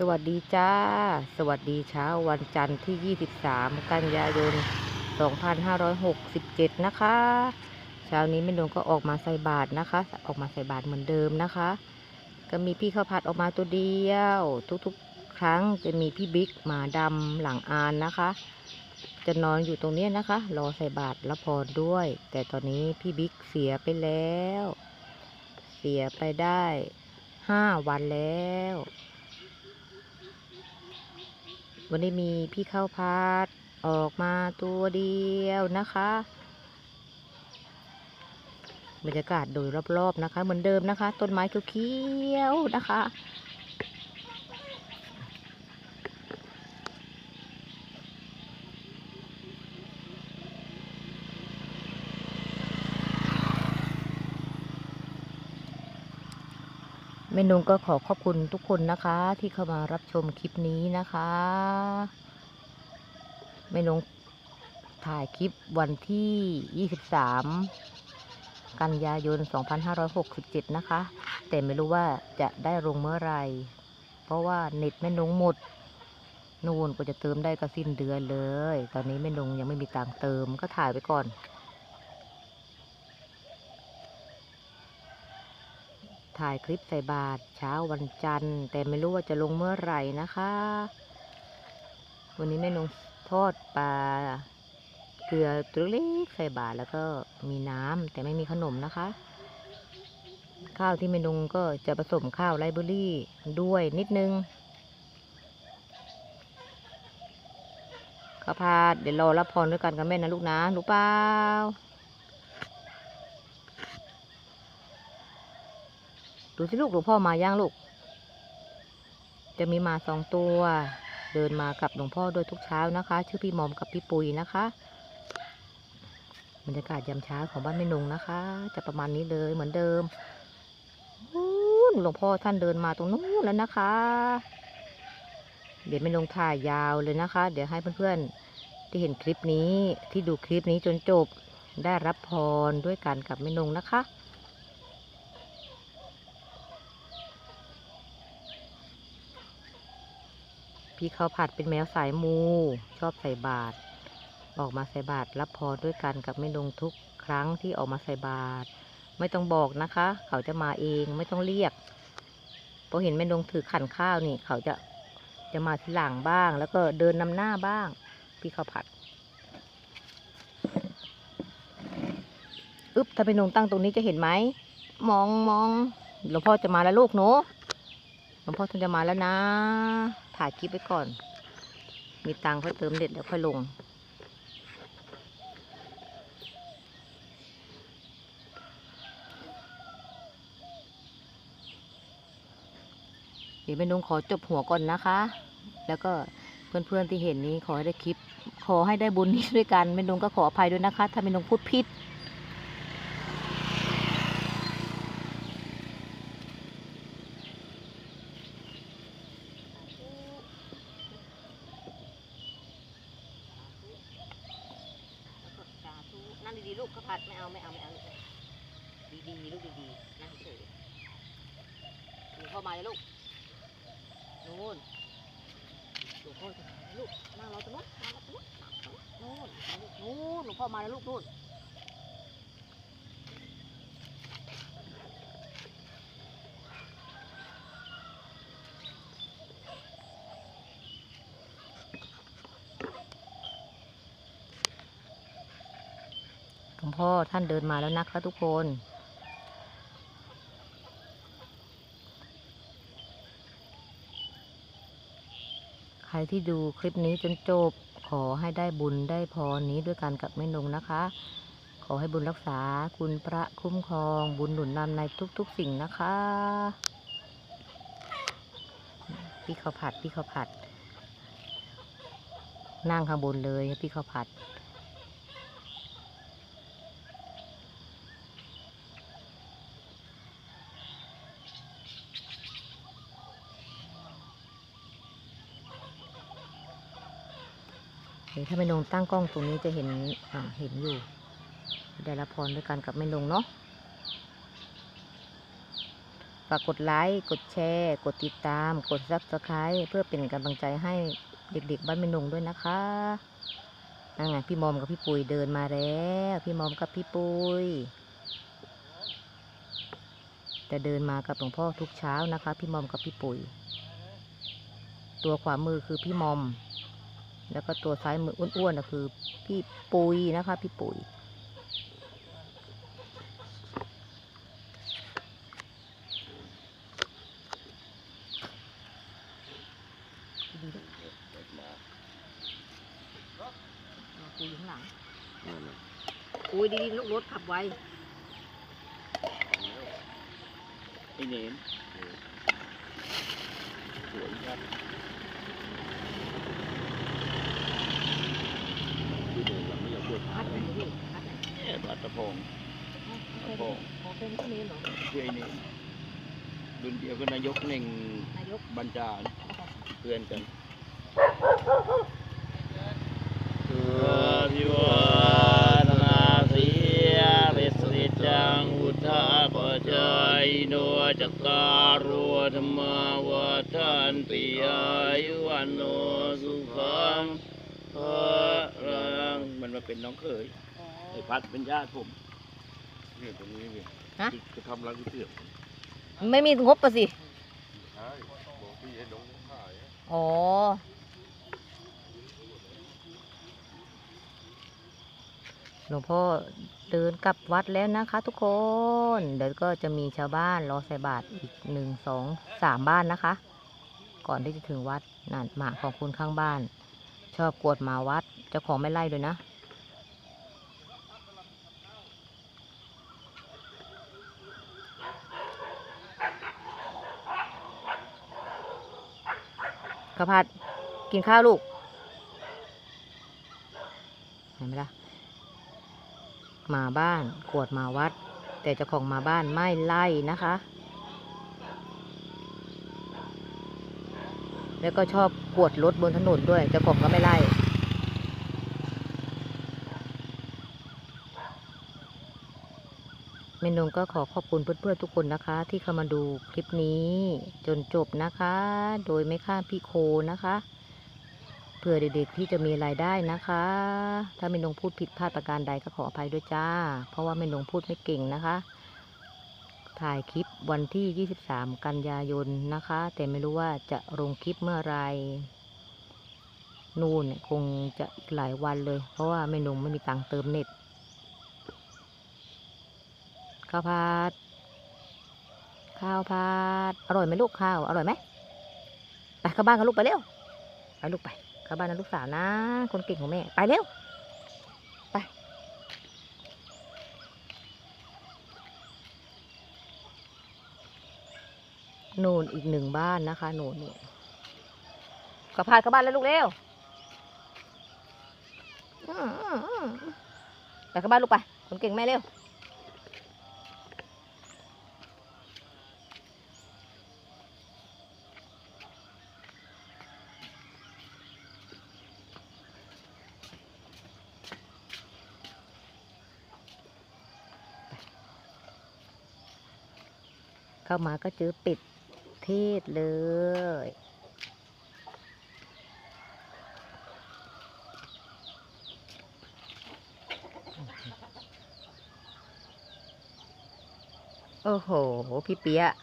สวัสดีจ้า สวัสดีเช้าวันจันทร์ที่ 23 กันยายน 2567 นะคะ เช้านี้แม่นวลก็ออกมาใส่บาตรนะคะ ออกมาใส่บาตรเหมือนเดิมนะคะ ก็มีพี่ข้าวผัดออกมาตัวเดียว ทุกๆ ครั้งจะมีพี่บิ๊กหมาดำหลังอานนะคะ จะนอนอยู่ตรงเนี้ยนะคะ รอใส่บาตรรับพรด้วย แต่ตอนนี้พี่บิ๊กเสียไปแล้ว เสียไปได้ห้าวันแล้ว วันนี้มีพี่ข้าวพัดออกมาตัวเดียวนะคะ บรรยากาศโดยรอบๆนะคะ เหมือนเดิมนะคะ ต้นไม้เขียวๆนะคะ แม่นุงก็ขอขอบคุณทุกคนนะคะ ที่เข้ามารับชมคลิปนี้นะคะแม่นุงถ่ายคลิปวันที่ 23 กันยายน 2567 นะคะ แต่ไม่รู้ว่าจะได้ลงเมื่อไร เพราะว่าเน็ตแม่นุงหมดนู่นก็จะเติมได้ก็สิ้นเดือนเลย ตอนนี้แม่นุงยังไม่มีตังค์เติมก็ถ่ายไปก่อน ถ่ายคลิปใส่บาตรเช้าวันจันทร์ แต่ไม่รู้ว่าจะลงเมื่อไหร่นะคะ วันนี้แม่นงทอดปลาเกลือตัวเล็กใส่บาตรแล้วก็มีน้ำแต่ไม่มีขนมนะคะ ข้าวที่แม่นงก็จะผสมข้าวไรเบอรี่ด้วยนิดนึงข้าวพาดเดี๋ยวรอรับพรด้วยกันกับแม่นะลูกนะรู้เปล่า ดูสิลูกหลวงพ่อมาย่างลูก จะมีมาสองตัว เดินมากับหลวงพ่อโดยทุกเช้านะคะ ชื่อพี่หมอมกับพี่ปุยนะคะบรรยากาศยามเช้าของบ้านแม่นงนะคะ จะประมาณนี้เลยเหมือนเดิมหลวงพ่อท่านเดินมาตรงนู้นแล้วนะคะ เดี๋ยวแม่นงถ่ายยาวเลยนะคะ เดี๋ยวให้เพื่อนๆที่เห็นคลิปนี้ที่ดูคลิปนี้จนจบได้รับพรด้วยกันกับแม่นงนะคะ พี่ข้าวผัดเป็นแมวสายมู ชอบใส่บาตรออกมาใส่บาตรรับพรด้วยกันกับแม่นงทุกครั้งที่ออกมาใส่บาตรไม่ต้องบอกนะคะ เขาจะมาเองไม่ต้องเรียกพอเห็นแม่นงถือขันข้าวนี่ เขาจะจะมาทีหลังบ้าง แล้วก็เดินนำหน้าบ้าง พี่ข้าวผัดอึ๊บถ้าแม่นงตั้งตรงนี้จะเห็นไหมมองมองหลวงพ่อจะมาแล้วลูกหนูหลวงพ่อท่านจะมาแล้วนะ ถ่ายคลิปไว้ก่อน มีตังค์ค่อยเติมเด็ดเดี๋ยวค่อยลง เดี๋ยวแม่นุงขอจบหัวก่อนนะคะ แล้วก็เพื่อนๆที่เห็นนี้ขอให้ได้คลิป ขอให้ได้บุญนี้ด้วยกันแม่นุงก็ขออภัยด้วยนะคะ ถ้าแม่นุงพูดผิด สาธุนั่ง ผัดไม่เอาไม่เอาไม่เอาลูกดีๆลูกดีๆนั่งเฉยหนูเข้ามาเลยลูกนู่นหนูเข้าลูกนั่งรอตรงนู้นนั่งรอตรงนู้นนู่นนู่นหนูเข้ามาเลยลูกนู่น หลวงพ่อท่านเดินมาแล้วนะคะทุกคนใครที่ดูคลิปนี้จนจบ ขอให้ได้บุญได้พรนี้ด้วยกันกับแม่นงนะคะ ขอให้บุญรักษาคุณพระคุ้มครอง บุญหนุนนำในทุกๆสิ่งนะคะพี่ข้าวผัดพี่ข้าวผัด นั่งข้างบนเลยพี่ข้าวผัด ดี๋ยวถ้าแม่นงตั้งกล้องตรงนี้จะเห็นอ่าเห็นอยู่ ได้รับพรด้วยกันกับแม่นงเนาะฝากกดไลค์กดแชร์ กดติดตาม กด subscribe เพื่อเป็นกำลังใจให้เด็กๆ บ้านแม่นงด้วยนะคะนั่นไงพี่มอมกับพี่ปุยเดินมาแล้ว พี่มอมกับพี่ปุยจะเดินมากับหลวงพ่อทุกเช้านะคะ พี่มอมกับพี่ปุย ตัวขวามือคือพี่มอม แล้วก็ตัวซ้ายมืออ้วนๆนะคือ พี่ปุยนะคะ พี่ปุยดีด้วยคุยอยู่ข้างหลังอุ้ยดีๆลูกรถขับไวไอ้เนมสวยครับที่เดินเราไม่อยากพูด พั พั ด ด ไหนพี่พัด ไหนเนี่ยบัตรตะพงอ๋อเป็นอ๋อเป็นก็เมนเหรอชื่อไอ้เนมรุ่นเดียวกับนายกเน่งนายกบรรจารเพื่อนกันเพื่อพิวัฒนาเสียเรสริจังอุทธาปจายโนจักการุธรรมวัฏันติอายุวันโนสุขังพรังมันมาเป็นน้องเขยไอ้พัดเป็นญาติผมเนี่ยตรงนี้เนี่ยฮะ จะทำร้านก๋วยเตี๋ยวไม่มีงบปะสิ ใช่บอกพี่ให้น้องขายอะอ๋อ หลวงพ่อเดินกลับวัดแล้วนะคะทุกคน เดี๋ยวก็จะมีชาวบ้านรอใส่บาตรอีกหนึ่งสองสามบ้านนะคะ ก่อนที่จะถึงวัดนั่นหมาของคุณข้างบ้าน ชอบกวดหมาวัดเจ้าของไม่ไล่ด้วยนะ ข้าวผัด กินข้าวลูก เห็นไหมล่ะ มาบ้านกวดมาวัด แต่เจ้าของมาบ้านไม่ไล่นะคะ แล้วก็ชอบกวดรถบนถนนด้วยเจ้าของก็ไม่ไล่ เมนงก็ขอขอบคุณเพื่อนๆทุกคนนะคะ ที่เข้ามาดูคลิปนี้ จนจบนะคะ โดยไม่ข้ามพี่โคนะคะเพื่อเด็กๆที่จะมีรายได้นะคะ ถ้าเมนงพูดผิดพลาดประการใดก็ขออภัยด้วยจ้า เพราะว่าเมนงพูดไม่เก่งนะคะ ถ่ายคลิปวันที่ 23 กันยายนนะคะ แต่ไม่รู้ว่าจะลงคลิปเมื่อไหรนู่นคงจะอีกหลายวันเลย เพราะว่าเมนงไม่มีตังค์เติมเน็ต ข้าวผัด ข้าวผัด อร่อยไหมลูกข้าว อร่อยไหมไปเข้าบ้านกันลูกไปเร็ว ไปลูกไป เข้าบ้านนะลูกสาวนะ คนเก่งของแม่ ไปเร็ว ไป นู่นอีกหนึ่งบ้านนะคะนูนนู่นข้าวผัดเข้าบ้านแล้วลูกเร็วไปเข้าบ้านลูกไป คนเก่งแม่เร็ว เข้ามาก็เจอเป็ดเทศเลย โอ้โห พี่เปียะ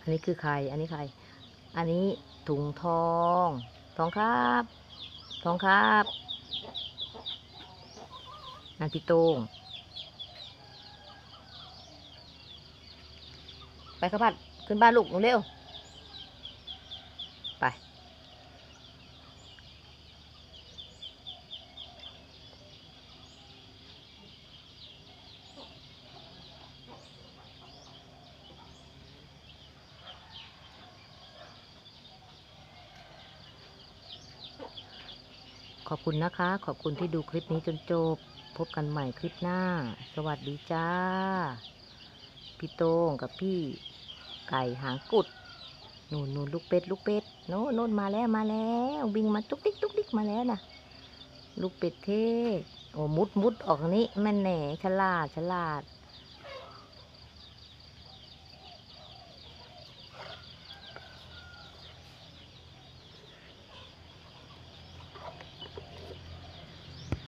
อันนี้คือใคร อันนี้ใคร อันนี้ถุงทอง ทองครับ ทองครับนั่นพี่โต้ง ไปข้าวผัดขึ้นบ้านลูกเร็วไป ขอบคุณนะคะ ขอบคุณที่ดูคลิปนี้จนจบ พบกันใหม่คลิปหน้า สวัสดีจ้า พี่โต้งกับพี่ ไก่หางกุดนู่นนู่นลูกเป็ดลูกเป็ดโน่นโน่นมาแล้วมาแล้ววิ่งมาตุ๊กติ๊กตุ๊กติ๊กมาแล้วนะลูกเป็ดเท่โอ้มุดมุดออกนี้แม่นแหน่ฉลาดฉลาด